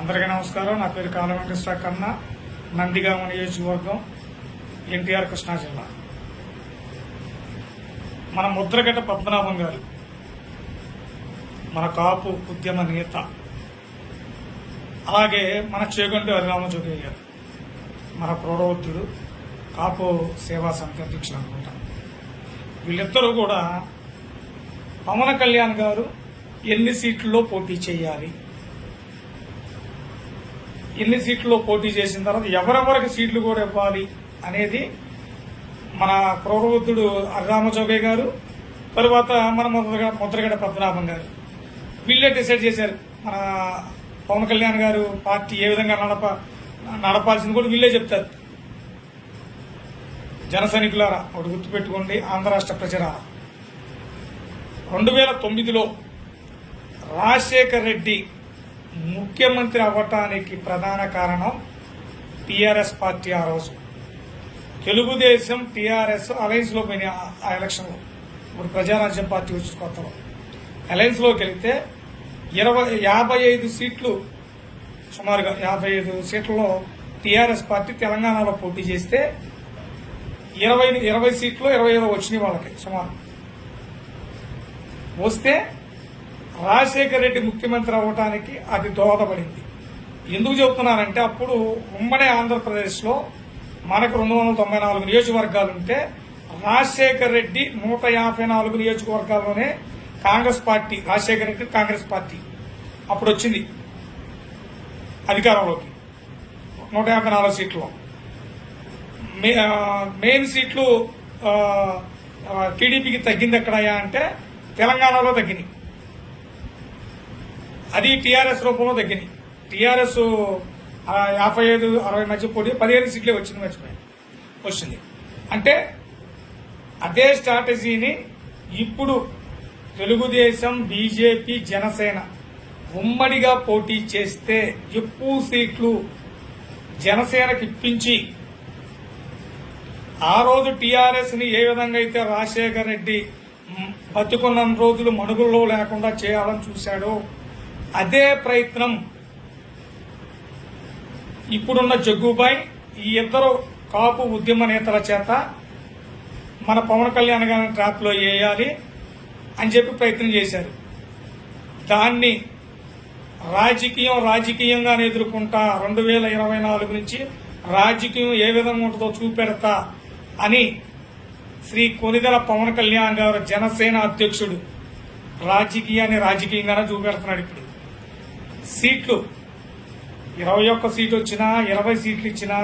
అందరికీ నమస్కారం. నా పేరు కాలం వెంకటేశ్వర కన్నా. నందిగామ నియోజకవర్గం ఎన్టీఆర్ కృష్ణా జిల్లా. మన ముద్రగడ్డ పద్మనాభం గారు మన కాపు ఉద్యమ నేత అలాగే మన చేగంటి హరిరామచౌదరి గారు మన ప్రౌఢవృద్ధుడు కాపు సేవా సమితి అధ్యక్షులు అనుకుంటాను వీళ్ళిద్దరూ కూడా పవన్ కళ్యాణ్ గారు ఎన్ని సీట్లలో పోటీ చేయాలి? ఎన్ని సీట్లలో పోటీ చేసిన తర్వాత ఎవరెవరికి సీట్లు కూడా ఇవ్వాలి అనేది మన క్రౌరవృద్ధుడు అర్రామచౌబే గారు తర్వాత మన ముద్రగడ ముద్రగడ పద్మనాభం గారు. వీళ్ళే డిసైడ్ చేశారు. మన పవన్ కళ్యాణ్ గారు పార్టీ ఏ విధంగా నడప నడపాల్సింది కూడా వీళ్ళే చెప్తారు. జన సైనికులారా ఒకటి గుర్తుపెట్టుకోండి ఆంధ్ర రాష్ట్ర ప్రజలారా. రెండు వేల తొమ్మిదిలో రాజశేఖర్ రెడ్డి ముఖ్యమంత్రి అవ్వటానికి ప్రధాన కారణం టీఆర్ఎస్ పార్టీ ఆ రోజు. తెలుగుదేశం టీఆర్ఎస్ అలయన్స్లో పోయిన ఆ ఎలక్షన్లో ఇప్పుడు ప్రజారాజ్యం పార్టీ వచ్చి కొత్తలో. అలయన్స్లోకి వెళితే ఇరవై యాభై ఐదు సీట్లు సుమారుగా యాభై ఐదు సీట్లలో టీఆర్ఎస్ పార్టీ తెలంగాణలో పోటీ చేస్తే ఇరవై ఇరవై సీట్లు ఇరవై ఐదు వచ్చినాయి వాళ్ళకి సుమారు. వస్తే రాజశేఖర రెడ్డి ముఖ్యమంత్రి అవ్వటానికి అది దోహదపడింది. ఎందుకు చెబుతున్నానంటే అప్పుడు ఉమ్మడి ఆంధ్రప్రదేశ్లో మనకు రెండు వందల తొంభై నాలుగు నియోజకవర్గాలు ఉంటే రాజశేఖర రెడ్డి నూట యాభై నాలుగు నియోజకవర్గాల్లోనే Congress party Rajasekhara Reddy Congress party. అప్పుడు వచ్చింది అధికారంలోకి నూట యాభై నాలుగు సీట్లో. మెయిన్ సీట్లు టీడీపీకి తగ్గింది ఎక్కడయ్యా అంటే తెలంగాణలో తగ్గినాయి. అది టీఆర్ఎస్ రూపంలో తగ్గినాయి టీఆర్ఎస్ యాభై ఐదు అరవై మధ్య పోటీ పదిహేను సీట్లే వచ్చింది మర్చిపోయింది వచ్చింది. అంటే అదే స్ట్రాటజీని ఇప్పుడు తెలుగుదేశం బీజేపీ జనసేన ఉమ్మడిగా పోటీ చేస్తే ఎక్కువ సీట్లు జనసేనకి ఇప్పించి ఆ రోజు టీఆర్ఎస్ని ఏ విధంగా అయితే రాజశేఖర్ రెడ్డి బతుకున్న రోజులు మనుగుల్లో లేకుండా చేయాలని చూశాడో అదే ప్రయత్నం ఇప్పుడున్న జగ్గుబాయ్ ఈ ఇద్దరు కాపు ఉద్యమ నేతల చేత మన పవన్ కళ్యాణ్ గారిని ట్రాప్లో వేయాలి అని చెప్పి ప్రయత్నం చేశారు. దాన్ని రాజకీయం రాజకీయంగా ఎదుర్కొంటా రెండు వేల ఇరవై నాలుగు నుంచి రాజకీయం ఏ విధంగా ఉంటుందో చూపెడతా అని శ్రీ కొనిదెల పవన్ కళ్యాణ్ గారు జనసేన అధ్యక్షుడు రాజకీయాన్ని రాజకీయంగానే చూపెడుతున్నాడు ఇప్పుడు. సీట్లు. ఇరవై ఒక్క సీట్లు వచ్చినా ఇరవై సీట్లు ఇచ్చినా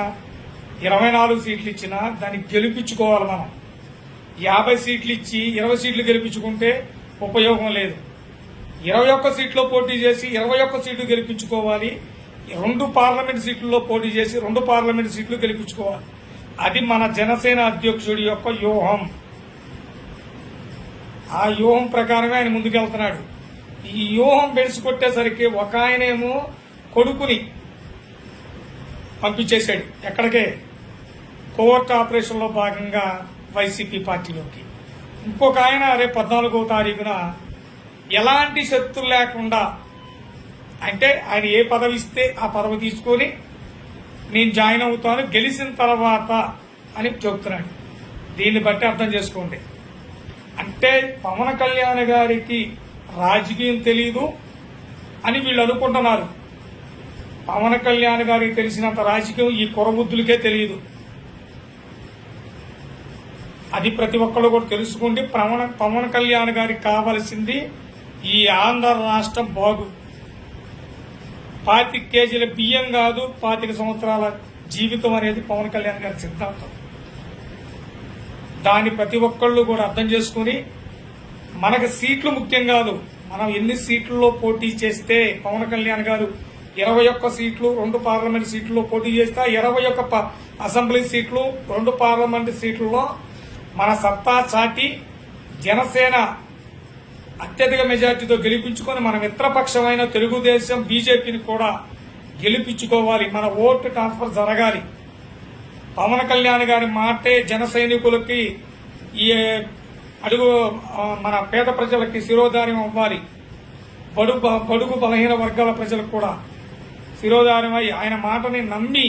ఇరవై నాలుగు సీట్లు ఇచ్చినా దాన్ని గెలిపించుకోవాలి మనం. యాభై సీట్లు ఇచ్చి ఇరవై సీట్లు గెలిపించుకుంటే ఉపయోగం లేదు. ఇరవై ఒక్క సీట్లో పోటీ చేసి ఇరవై ఒక్క సీట్లు గెలిపించుకోవాలి. రెండు పార్లమెంట్ సీట్లలో పోటీ చేసి రెండు పార్లమెంట్ సీట్లు గెలిపించుకోవాలి. అది మన జనసేన అధ్యక్షుడి యొక్క వ్యూహం. ఆ వ్యూహం ప్రకారమే ఆయన ముందుకెళ్తున్నాడు. ఈ వ్యూహం బెడిసి ఒక ఆయనేమో కొడుకుని పంపించేశాడు. ఎక్కడికే? కోవర్ట్ ఆపరేషన్లో భాగంగా వైసీపీ పార్టీలోకి. ఇంకొక ఆయన రేపు పద్నాలుగో తారీఖున ఎలాంటి శక్తులు లేకుండా అంటే ఆయన ఏ పదవి ఇస్తే ఆ పదవి తీసుకొని నేను జాయిన్ అవుతాను గెలిచిన తర్వాత అని చెప్తున్నాడు. దీన్ని బట్టి అర్థం చేసుకోండి. అంటే పవన్ కళ్యాణ్ గారికి రాజకీయం తెలియదు అని వీళ్ళు అనుకుంటున్నారు. పవన్ కళ్యాణ్ గారికి తెలిసినంత రాజకీయం ఈ కురబుద్ధులకే తెలియదు అది ప్రతి ఒక్కరు కూడా తెలుసుకుంటే పవన్ పవన్ కళ్యాణ్ గారికి కావలసింది ఈ ఆంధ్ర రాష్ట్రం బాగు. పాతిక కేజీల బియ్యం కాదు పాతిక సంవత్సరాల జీవితం అనేది పవన్ కళ్యాణ్ గారి సిద్ధాంతం. దాన్ని ప్రతి ఒక్కళ్ళు కూడా అర్థం చేసుకుని మనకు సీట్లు ముఖ్యం కాదు. మనం ఎన్ని సీట్లలో పోటీ చేస్తే పవన్ కళ్యాణ్ గారు ఇరవై ఒక్క సీట్లు రెండు పార్లమెంట్ సీట్లలో పోటీ చేస్తే ఇరవై ఒక్క ప- అసెంబ్లీ సీట్లు రెండు పార్లమెంట్ సీట్లలో మన సత్తా చాటి జనసేన అత్యధిక మెజార్టీతో గెలిపించుకొని మన మిత్రపక్షమైన తెలుగుదేశం బీజేపీని కూడా గెలిపించుకోవాలి. మన ఓటు ట్రాన్స్ఫర్ జరగాలి. పవన్ కళ్యాణ్ గారి మాటే జన సైనికులకి ఈ అడుగు మన పేద ప్రజలకి శిరోధార్యం అవ్వాలి. బడుగు బడుగు బలహీన వర్గాల ప్రజలకు కూడా శిరోధారమై ఆయన మాటని నమ్మి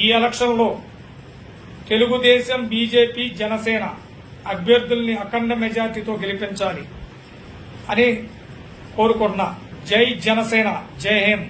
ఈ ఎలక్షన్లో తెలుగుదేశం బీజేపీ జనసేన అభ్యర్థుల్ని అఖండ మెజార్టీతో గెలిపించాలి అని కోరుకుంటున్నా. జై జనసేన జై హింద్.